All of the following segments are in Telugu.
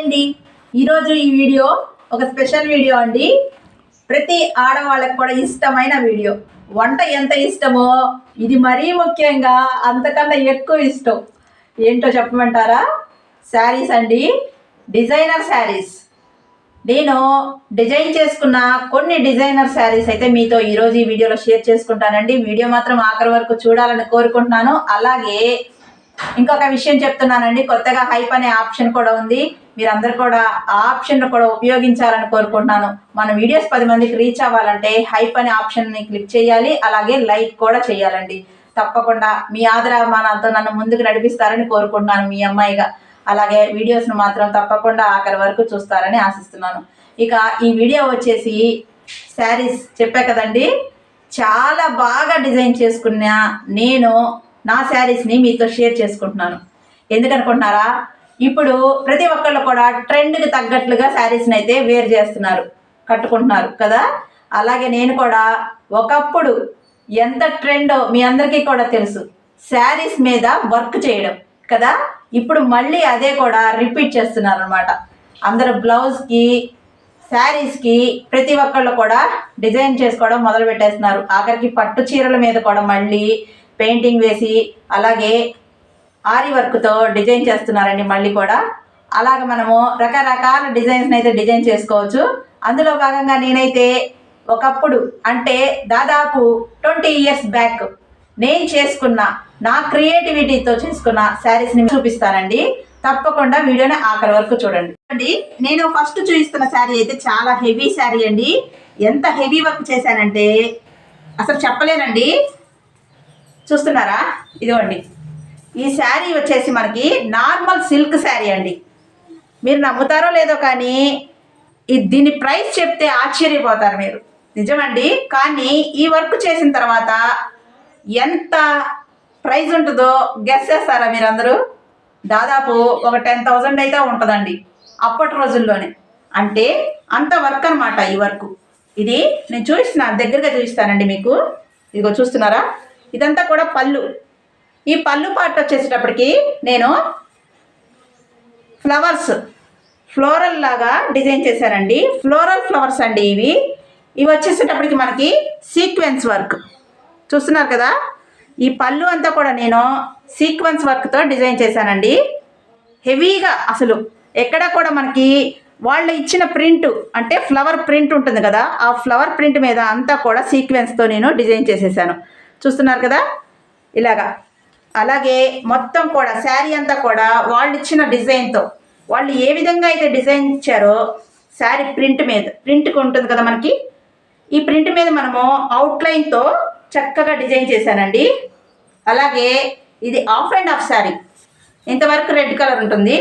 అండి ఈరోజు ఈ వీడియో ఒక స్పెషల్ వీడియో అండి. ప్రతి ఆడవాళ్ళకి కూడా ఇష్టమైన వీడియో. వంట ఎంత ఇష్టమో? ఇది మరీ ముఖ్యంగా అంతకన్నా ఎక్కువ ఇష్టం. ఏంటో చెప్పమంటారా? శారీస్ అండి. డిజైనర్ శారీస్. నేను డిజైన్ చేసుకున్న కొన్ని డిజైనర్ శారీస్ అయితే మీతో ఈరోజు ఈ వీడియోలో షేర్ చేసుకుంటానండి. వీడియో మాత్రం ఆఖరి వరకు చూడాలని కోరుకుంటున్నాను. అలాగే ఇంకొక విషయం చెప్తున్నానండి. కొత్తగా హైప్ అనే ఆప్షన్ కూడా ఉంది. మీరందరూ కూడా ఆ ఆప్షన్ కూడా ఉపయోగించాలని కోరుకుంటున్నాను. మన వీడియోస్ పది మందికి రీచ్ అవ్వాలంటే హైప్ అనే ఆప్షన్ని క్లిక్ చేయాలి అలాగే లైక్ కూడా చేయాలండి. తప్పకుండా మీ ఆదరాభిమానాలతో నన్ను ముందుకు నడిపిస్తారని కోరుకుంటున్నాను మీ అమ్మాయిగా. అలాగే వీడియోస్ను మాత్రం తప్పకుండా ఆఖరి వరకు చూస్తారని ఆశిస్తున్నాను. ఇక ఈ వీడియో వచ్చేసి శారీస్ చెప్పా కదండి. చాలా బాగా డిజైన్ చేసుకున్న నేను నా శారీస్ని మీతో షేర్ చేసుకుంటున్నాను. ఎందుకనుకుంటున్నారా? ఇప్పుడు ప్రతి ఒక్కళ్ళు కూడా ట్రెండ్కి తగ్గట్లుగా శారీస్ని అయితే వేర్ చేస్తున్నారు కట్టుకుంటున్నారు కదా? అలాగే నేను కూడా ఒకప్పుడు ఎంత ట్రెండో మీ అందరికీ కూడా తెలుసు శారీస్ మీద వర్క్ చేయడం కదా? ఇప్పుడు మళ్ళీ అదే కూడా రిపీట్ చేస్తున్నారు అనమాట అందరూ బ్లౌజ్కి శారీస్కి ప్రతి ఒక్కళ్ళు కూడా డిజైన్ చేసుకోవడం మొదలు పెట్టేస్తున్నారు ఆఖరికి పట్టు చీరల మీద కూడా మళ్ళీ పెయింటింగ్ వేసి అలాగే ఆరి వర్క్తో డిజైన్ చేస్తున్నారండి మళ్ళీ కూడా. అలాగ మనము రకరకాల డిజైన్స్ని అయితే డిజైన్ చేసుకోవచ్చు. అందులో భాగంగా నేనైతే ఒకప్పుడు అంటే దాదాపు ట్వంటీ ఇయర్స్ బ్యాక్ నేను చేసుకున్న నా క్రియేటివిటీతో చేసుకున్న శారీస్ని చూపిస్తానండి. తప్పకుండా వీడియోని ఆఖరి వరకు చూడండి. అండి నేను ఫస్ట్ చూపిస్తున్న శారీ అయితే చాలా హెవీ శారీ అండి. ఎంత హెవీ వర్క్ చేశానంటే అసలు చెప్పలేనండి. చూస్తున్నారా? ఇదిగోండి. ఈ శారీ వచ్చేసి మనకి నార్మల్ సిల్క్ శారీ అండి. మీరు నమ్ముతారో లేదో కానీ ఈ దీని ప్రైస్ చెప్తే ఆశ్చర్యపోతారు మీరు. నిజమండి? కానీ ఈ వర్క్ చేసిన తర్వాత ఎంత ప్రైజ్ ఉంటుందో గెస్ చేస్తారా మీరందరూ? దాదాపు ఒక టెన్ థౌజండ్ అయితే ఉంటుందండి అప్పటి రోజుల్లోనే. అంటే అంత వర్క్ అనమాట ఈ వర్క్. ఇది నేను చూపిస్తున్నా దగ్గరగా చూపిస్తానండి మీకు. ఇదిగో చూస్తున్నారా? ఇదంతా కూడా పళ్ళు. ఈ పళ్ళు పార్ట్ వచ్చేసేటప్పటికి నేను ఫ్లవర్స్ ఫ్లోరల్ లాగా డిజైన్ చేశానండి. ఫ్లోరల్ ఫ్లవర్స్ అండి ఇవి. ఇవి వచ్చేసేటప్పటికి మనకి సీక్వెన్స్ వర్క్. చూస్తున్నారు కదా? ఈ పళ్ళు అంతా కూడా నేను సీక్వెన్స్ వర్క్తో డిజైన్ చేశానండి. హెవీగా అసలు ఎక్కడ కూడా మనకి వాళ్ళు ఇచ్చిన ప్రింట్ అంటే ఫ్లవర్ ప్రింట్ ఉంటుంది కదా ఆ ఫ్లవర్ ప్రింట్ మీద అంతా కూడా సీక్వెన్స్తో నేను డిజైన్ చేసేసాను. చూస్తున్నారు కదా? ఇలాగా. అలాగే మొత్తం కూడా శారీ అంతా కూడా వాళ్ళు ఇచ్చిన డిజైన్తో. వాళ్ళు ఏ విధంగా అయితే డిజైన్ ఇచ్చారో శారీ ప్రింట్ మీద ప్రింట్కి ఉంటుంది కదా మనకి? ఈ ప్రింట్ మీద మనము అవుట్లైన్తో చక్కగా డిజైన్ చేశానండి. అలాగే ఇది ఆఫ్ అండ్ ఆఫ్ శారీ. ఇంతవరకు రెడ్ కలర్ ఉంటుంది.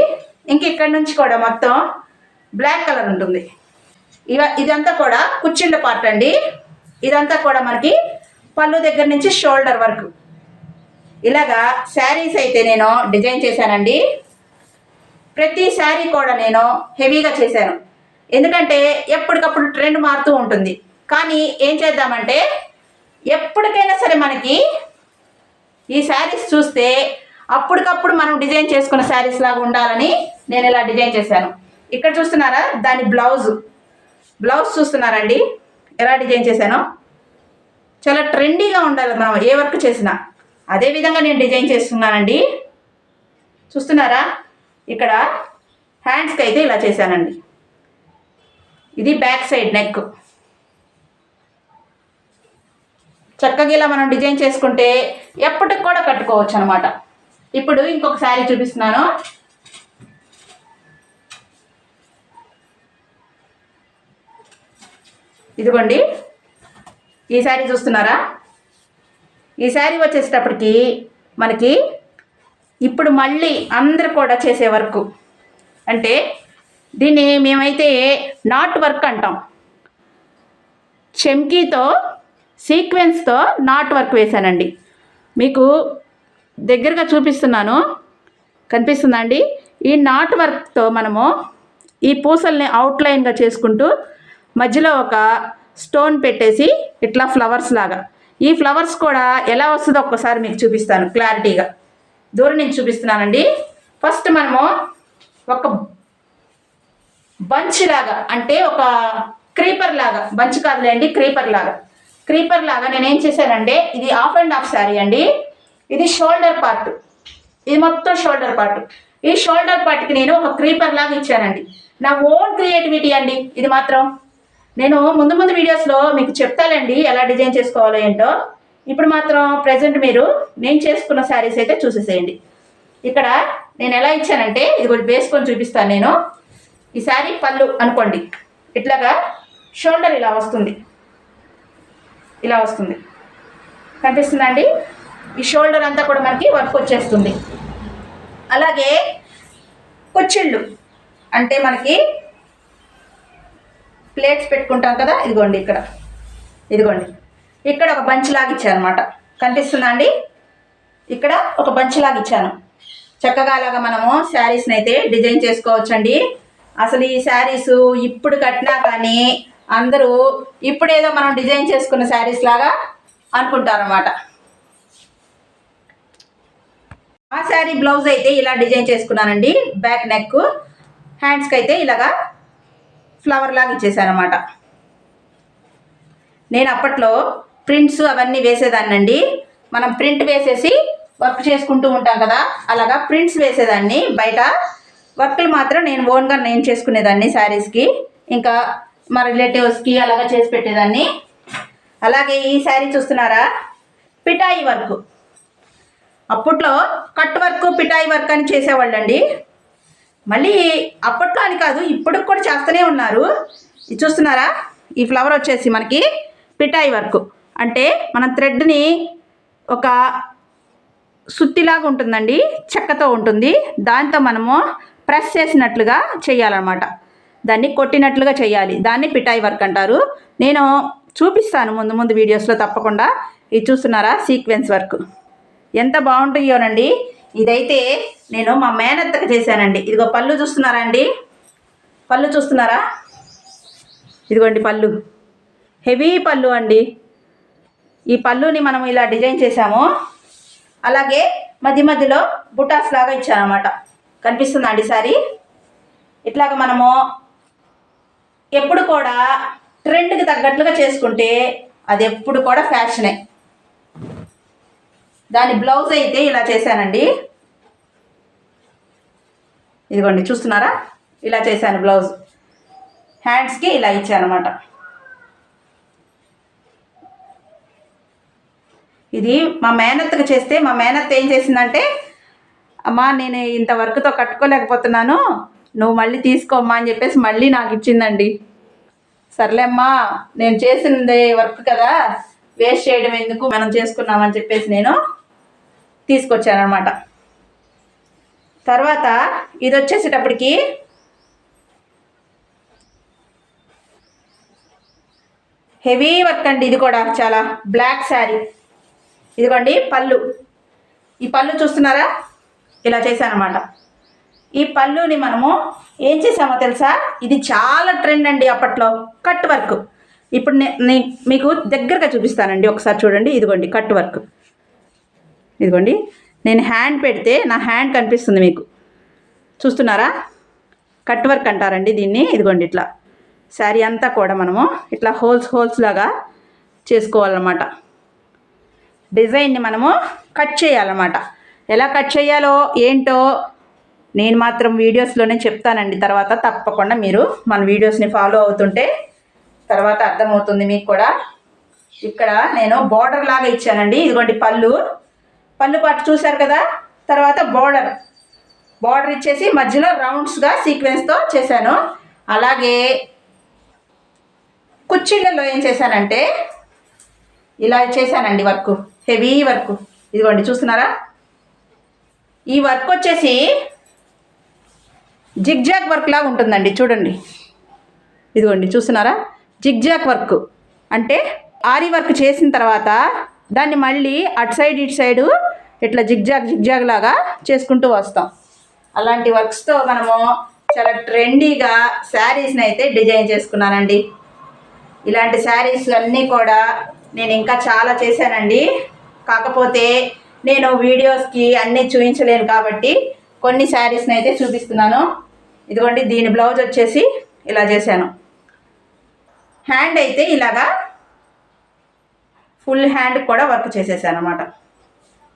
ఇంక ఇక్కడ నుంచి కూడా మొత్తం బ్లాక్ కలర్ ఉంటుంది. ఇవ ఇదంతా కూడా కుచ్చిండ పార్ట్ అండి. ఇదంతా కూడా మనకి పళ్ళు దగ్గర నుంచి షోల్డర్ వరకు. ఇలాగా శారీస్ అయితే నేను డిజైన్ చేశానండి. ప్రతి శారీ కూడా నేను హెవీగా చేశాను. ఎందుకంటే ఎప్పటికప్పుడు ట్రెండ్ మారుతూ ఉంటుంది. కానీ ఏం చేద్దామంటే ఎప్పటికైనా సరే మనకి ఈ శారీస్ చూస్తే అప్పటికప్పుడు మనం డిజైన్ చేసుకున్న శారీస్ లాగా ఉండాలని నేను ఇలా డిజైన్ చేశాను. ఇక్కడ చూస్తున్నారా? దాని బ్లౌజ్. బ్లౌజ్ చూస్తున్నారండి. ఎలా డిజైన్ చేశానో? చాలా ట్రెండీగా ఉండాలి మనం ఏ వర్క్ చేసినా. అదే విధంగా నేను డిజైన్ చేస్తున్నానండి. చూస్తున్నారా? ఇక్కడ హ్యాండ్స్కి అయితే ఇలా చేశానండి. ఇది బ్యాక్ సైడ్ నెక్. చక్కగా ఇలా మనం డిజైన్ చేసుకుంటే ఎప్పటికి కూడా కట్టుకోవచ్చు అనమాట ఇప్పుడు ఇంకొక శారీ చూపిస్తున్నాను. ఇదిగోండి. ఈ శారీ చూస్తున్నారా? ఈ శారీ వచ్చేసేటప్పటికి మనకి ఇప్పుడు మళ్ళీ అందరు కూడా చేసే వర్క్. అంటే దీన్ని మేమైతే నాట్ వర్క్ అంటాం. చెమ్కీతో సీక్వెన్స్తో నాట్ వర్క్ వేశానండి. మీకు దగ్గరగా చూపిస్తున్నాను. కనిపిస్తుందండి ఈ నాట్ వర్క్తో మనము ఈ పూసల్ని అవుట్లైన్గా చేసుకుంటూ మధ్యలో ఒక స్టోన్ పెట్టేసి ఇట్లా ఫ్లవర్స్ లాగా ఈ ఫ్లవర్స్ కూడా ఎలా వస్తుందో ఒక్కసారి మీకు చూపిస్తాను క్లారిటీగా. దూరం నుంచి చూపిస్తున్నానండి. ఫస్ట్ మనము ఒక బంచ్ లాగా అంటే ఒక క్రీపర్ లాగా బంచ్ కాదులేండి క్రీపర్ లాగా. క్రీపర్ లాగా నేను ఏం చేశానంటే ఇది ఆఫ్ అండ్ ఆఫ్ శారీ అండి. ఇది షోల్డర్ పార్ట్. ఇది మొత్తం షోల్డర్ పార్ట్. ఈ షోల్డర్ పార్ట్కి నేను ఒక క్రీపర్ లాగా ఇచ్చానండి. నా ఓన్ క్రియేటివిటీ అండి ఇది మాత్రం. నేను ముందు ముందు వీడియోస్లో మీకు చెప్తానండి ఎలా డిజైన్ చేసుకోవాలో ఏంటో. ఇప్పుడు మాత్రం ప్రజెంట్ మీరు నేను చేసుకున్న శారీస్ అయితే చూసేసేయండి. ఇక్కడ నేను ఎలా ఇచ్చానంటే ఇది కొంచెం వేసుకొని చూపిస్తాను నేను. ఈ శారీ పళ్ళు అనుకోండి. ఇట్లాగా షోల్డర్ ఇలా వస్తుంది. ఇలా వస్తుంది. కనిపిస్తుందండి? ఈ షోల్డర్ అంతా కూడా మనకి వర్క్ వచ్చేస్తుంది. అలాగే కుచ్చిళ్ళు. అంటే మనకి ప్లేట్స్ పెట్టుకుంటాం కదా ఇదిగోండి ఇక్కడ. ఇదిగోండి. ఇక్కడ ఒక బంచ్ లాగా ఇచ్చాను అనమాట కనిపిస్తుందా అండి ఇక్కడ ఒక బంచ్ లాగా ఇచ్చాను. చక్కగా అలాగా మనము శారీస్ని అయితే డిజైన్ చేసుకోవచ్చండి. అసలు ఈ శారీస్ ఇప్పుడు కట్టినా కానీ అందరూ ఇప్పుడేదో మనం డిజైన్ చేసుకున్న శారీస్ లాగా అనుకుంటారన్నమాట. ఆ శారీ బ్లౌజ్ అయితే ఇలా డిజైన్ చేసుకున్నానండి. బ్యాక్ నెక్ హ్యాండ్స్కి అయితే ఇలాగా ఫ్లవర్ లాగా ఇచ్చేసాను అనమాట నేను అప్పట్లో ప్రింట్స్ అవన్నీ వేసేదాన్నండి. మనం ప్రింట్ వేసేసి వర్క్ చేసుకుంటూ ఉంటాం కదా అలాగా ప్రింట్స్ వేసేదాన్ని. బయట వర్క్లు మాత్రం నేను ఓన్గా నేను చేసుకునేదాన్ని శారీస్కి. ఇంకా మా రిలేటివ్స్కి అలాగా చేసి పెట్టేదాన్ని. అలాగే ఈ శారీ చూస్తున్నారా? పిఠాయి వర్క్. అప్పట్లో కట్ వర్క్ పిఠాయి వర్క్ అని చేసేవాళ్ళండి. మళ్ళీ అప్పట్లో అని కాదు ఇప్పటికి కూడా చేస్తూనే ఉన్నారు. ఇది చూస్తున్నారా? ఈ ఫ్లవర్ వచ్చేసి మనకి పిటాయి వర్క్. అంటే మన థ్రెడ్ని ఒక సుత్తిలాగా ఉంటుందండి చెక్కతో ఉంటుంది. దాంతో మనము ప్రెస్ చేసినట్లుగా చేయాలన్నమాట. దాన్ని కొట్టినట్లుగా చేయాలి. దాన్ని పిటాయి వర్క్ అంటారు. నేను చూపిస్తాను ముందు ముందు వీడియోస్లో తప్పకుండా. ఇది చూస్తున్నారా? సీక్వెన్స్ వర్క్ ఎంత బాగుంటుందోనండి ఇదైతే నేను మా మేనత్తకు చేశానండి. ఇదిగో పళ్ళు చూస్తున్నారా అండి? పళ్ళు చూస్తున్నారా? ఇదిగోండి పళ్ళు. హెవీ పళ్ళు అండి. ఈ పళ్ళుని మనం ఇలా డిజైన్ చేసాము అలాగే మధ్య మధ్యలో బుటాస్ లాగా ఇచ్చానమాట కనిపిస్తుందా అండి సారీ? ఇట్లాగ మనము ఎప్పుడు కూడా ట్రెండ్కి తగ్గట్లుగా చేసుకుంటే అది ఎప్పుడు కూడా ఫ్యాషనే. దాని బ్లౌజ్ అయితే ఇలా చేశానండి. ఇదిగోండి చూస్తున్నారా? ఇలా చేశాను బ్లౌజ్. హ్యాండ్స్కి ఇలా ఇచ్చాను ఇది మా మేనత్తకు చేస్తే మా మేనత్త ఏం చేసిందంటే అమ్మా నేను ఇంత వర్క్తో కట్టుకోలేకపోతున్నాను నువ్వు మళ్ళీ తీసుకోమ్మా అని చెప్పేసి మళ్ళీ నాకు ఇచ్చిందండి. సర్లేమ్మా నేను చేసింది వర్క్ కదా వేస్ట్ చేయడం ఎందుకు? మనం చేసుకున్నామని చెప్పేసి నేను తీసుకొచ్చానమాట తర్వాత ఇది వచ్చేసేటప్పటికి హెవీ వర్క్ అండి ఇది కూడా చాలా. బ్లాక్ శారీ. ఇదిగోండి పళ్ళు. ఈ పళ్ళు చూస్తున్నారా? ఇలా చేశానమాట ఈ పళ్ళుని మనము ఏం చేసామో తెలుసా? ఇది చాలా ట్రెండ్ అండి అప్పట్లో. Cut work. ఇప్పుడు నే మీకు దగ్గరగా చూపిస్తానండి. ఒకసారి చూడండి. ఇదిగోండి కట్ వర్క్. ఇదిగోండి. నేను హ్యాండ్ పెడితే నా హ్యాండ్ కనిపిస్తుంది మీకు. చూస్తున్నారా? కట్ వర్క్ అంటారండి దీన్ని. ఇదిగోండి ఇట్లా. శారీ అంతా కూడా మనము ఇట్లా హోల్స్ హోల్స్ లాగా చేసుకోవాలన్నమాట. డిజైన్ని మనము కట్ చేయాలన్నమాట. ఎలా కట్ చేయాలో ఏంటో నేను మాత్రం వీడియోస్లోనే చెప్తానండి. తర్వాత తప్పకుండా మీరు మన వీడియోస్ని ఫాలో అవుతుంటే తర్వాత అర్థమవుతుంది మీకు కూడా. ఇక్కడ నేను బార్డర్ లాగా ఇచ్చానండి. ఇదిగోండి పళ్ళు పళ్ళు పాటు చూశారు కదా? తర్వాత బార్డర్ బార్డర్ ఇచ్చేసి మధ్యలో రౌండ్స్గా సీక్వెన్స్తో చేశాను. అలాగే కుర్చీలలో ఏం చేశానంటే ఇలా చేశానండి వర్క్ హెవీ వర్క్ ఇదిగోండి చూస్తున్నారా? ఈ వర్క్ వచ్చేసి జిగ్జాగ్ వర్క్లా ఉంటుందండి చూడండి. ఇదిగోండి చూస్తున్నారా? జిగ్జాగ్ వర్క్ అంటే ఆరి వర్క్ చేసిన తర్వాత దాన్ని మళ్ళీ అటు సైడ్ ఇటు సైడు ఇట్లా జిగ్జాగ్ జిగ్జాగ్ లాగా చేసుకుంటూ వస్తాం. అలాంటి వర్క్స్తో మనము చాలా ట్రెండీగా శారీస్ని అయితే డిజైన్ చేసుకున్నానండి. ఇలాంటి శారీస్ అన్నీ కూడా నేను ఇంకా చాలా చేశానండి. కాకపోతే నేను వీడియోస్కి అన్నీ చూపించలేను కాబట్టి కొన్ని శారీస్ని అయితే చూపిస్తున్నాను. ఇదిగోండి దీని బ్లౌజ్ వచ్చేసి ఇలా చేశాను. హ్యాండ్ అయితే ఇలాగా ఫుల్ హ్యాండ్ కూడా వర్క్ చేసేసాను అనమాట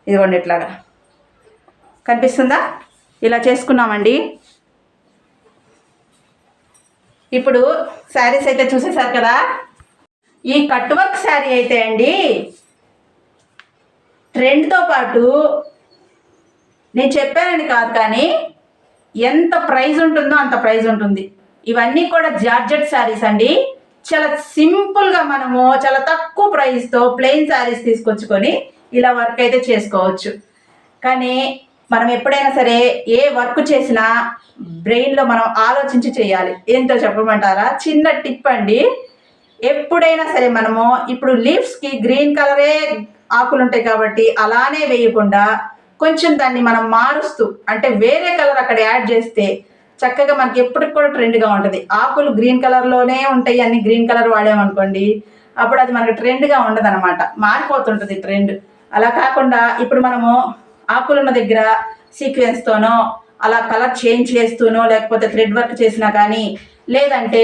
ఇదిగోండి ఇట్లాగా. కనిపిస్తుందా? ఇలా చేసుకున్నామండి. ఇప్పుడు శారీస్ అయితే చూసేశారు కదా? ఈ కట్ వర్క్ శారీ అయితే అండి ట్రెండ్తో పాటు నేను చెప్పానని కాదు కానీ ఎంత ప్రైజ్ ఉంటుందో అంత ప్రైజ్ ఉంటుంది. ఇవన్నీ కూడా జార్జెట్ శారీస్ అండి. చాలా సింపుల్గా మనము చాలా తక్కువ ప్రైస్తో ప్లెయిన్ శారీస్ తీసుకొచ్చుకొని ఇలా వర్క్ అయితే చేసుకోవచ్చు. కానీ మనం ఎప్పుడైనా సరే ఏ వర్క్ చేసినా బ్రెయిన్లో మనం ఆలోచించి చేయాలి. ఏంటో చెప్పమంటారా? చిన్న టిప్ అండి. ఎప్పుడైనా సరే మనము ఇప్పుడు లీవ్స్కి గ్రీన్ కలరే ఆకులు ఉంటాయి కాబట్టి అలానే వేయకుండా కొంచెం దాన్ని మనం మారుస్తూ అంటే వేరే కలర్ అక్కడ యాడ్ చేస్తే చక్కగా మనకి ఎప్పటికి కూడా ట్రెండ్గా ఉంటుంది. ఆకులు గ్రీన్ కలర్లోనే ఉంటాయి అన్ని గ్రీన్ కలర్ వాడామనుకోండి అప్పుడు అది మనకు ట్రెండ్గా ఉండదు అనమాట మారిపోతుంటుంది ట్రెండ్. అలా కాకుండా ఇప్పుడు మనము ఆకులున్న దగ్గర సీక్వెన్స్తోనో అలా కలర్ చేంజ్ చేస్తూనో లేకపోతే థ్రెడ్ వర్క్ చేసినా కానీ లేదంటే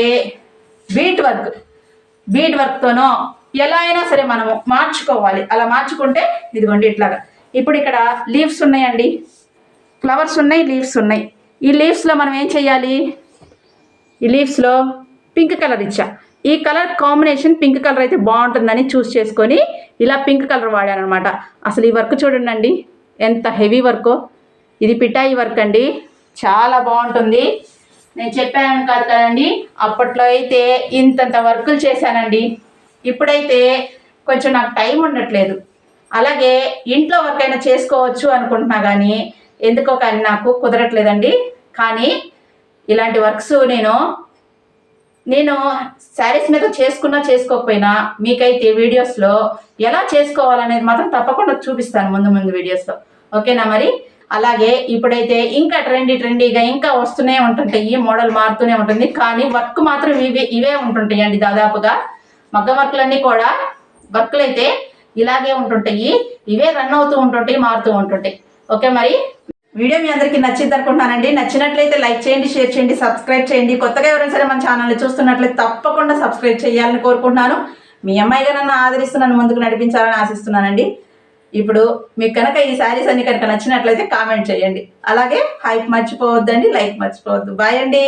బీట్ వర్క్ బీట్ వర్క్తోనో ఎలా అయినా సరే మనము మార్చుకోవాలి. అలా మార్చుకుంటే ఇదిగోండి ఇట్లాగా. ఇప్పుడు ఇక్కడ లీవ్స్ ఉన్నాయండి. ఫ్లవర్స్ ఉన్నాయి లీవ్స్ ఉన్నాయి. ఈ లీవ్స్లో మనం ఏం చేయాలి ఈ లీవ్స్లో పింక్ కలర్ ఇచ్చా. ఈ కలర్ కాంబినేషన్ పింక్ కలర్ అయితే బాగుంటుందని చూస్ చేసుకొని ఇలా పింక్ కలర్ వాడాను అనమాట అసలు ఈ వర్క్ చూడండి ఎంత హెవీ వర్కో ఇది పిఠాయి వర్క్ అండి. చాలా బాగుంటుంది. నేను చెప్పాను కాదు కదండి అప్పట్లో అయితే ఇంతంత వర్కులు చేశానండి. ఇప్పుడైతే కొంచెం నాకు టైం ఉండట్లేదు. అలాగే ఇంట్లో వర్క్ అయినా చేసుకోవచ్చు అనుకుంటున్నా కానీ ఎందుకో కానీ నాకు కుదరట్లేదండి. కానీ ఇలాంటి వర్క్స్ నేను నేను శారీస్ మీద చేసుకున్నా చేసుకోకపోయినా మీకైతే వీడియోస్లో ఎలా చేసుకోవాలనేది మాత్రం తప్పకుండా చూపిస్తాను ముందు ముందు వీడియోస్లో. ఓకేనా మరి? అలాగే ఇప్పుడైతే ఇంకా ట్రెండీ ట్రెండీగా ఇంకా వస్తూనే ఉంటుంటాయి ఈ మోడల్ మారుతూనే ఉంటుంది. కానీ వర్క్ మాత్రం ఇవే ఇవే ఉంటుంటాయి అండి దాదాపుగా. మగ్గ వర్క్లన్నీ కూడా వర్క్లు అయితే ఇలాగే ఉంటుంటాయి ఇవే రన్ అవుతూ ఉంటుంటాయి మారుతూ ఉంటుంటాయి. ఓకే మరి? వీడియో మీ అందరికీ నచ్చింది అనుకుంటున్నానండి. నచ్చినట్లయితే లైక్ చేయండి షేర్ చేయండి సబ్స్క్రైబ్ చేయండి. కొత్తగా ఎవరైనా సరే మన ఛానల్ని చూస్తున్నట్లయితే తప్పకుండా సబ్స్క్రైబ్ చేయాలని కోరుకుంటున్నాను. మీ అమ్మాయిగా నన్ను ఆదరిస్తూ నన్ను ముందుకు నడిపించాలని ఆశిస్తున్నానండి. ఇప్పుడు మీకు కనుక ఈ శారీస్ అన్ని కనుక నచ్చినట్లయితే కామెంట్ చేయండి. అలాగే హైప్ మర్చిపోవద్దండి లైక్ మర్చిపోవద్దు. బాయ్ అండి.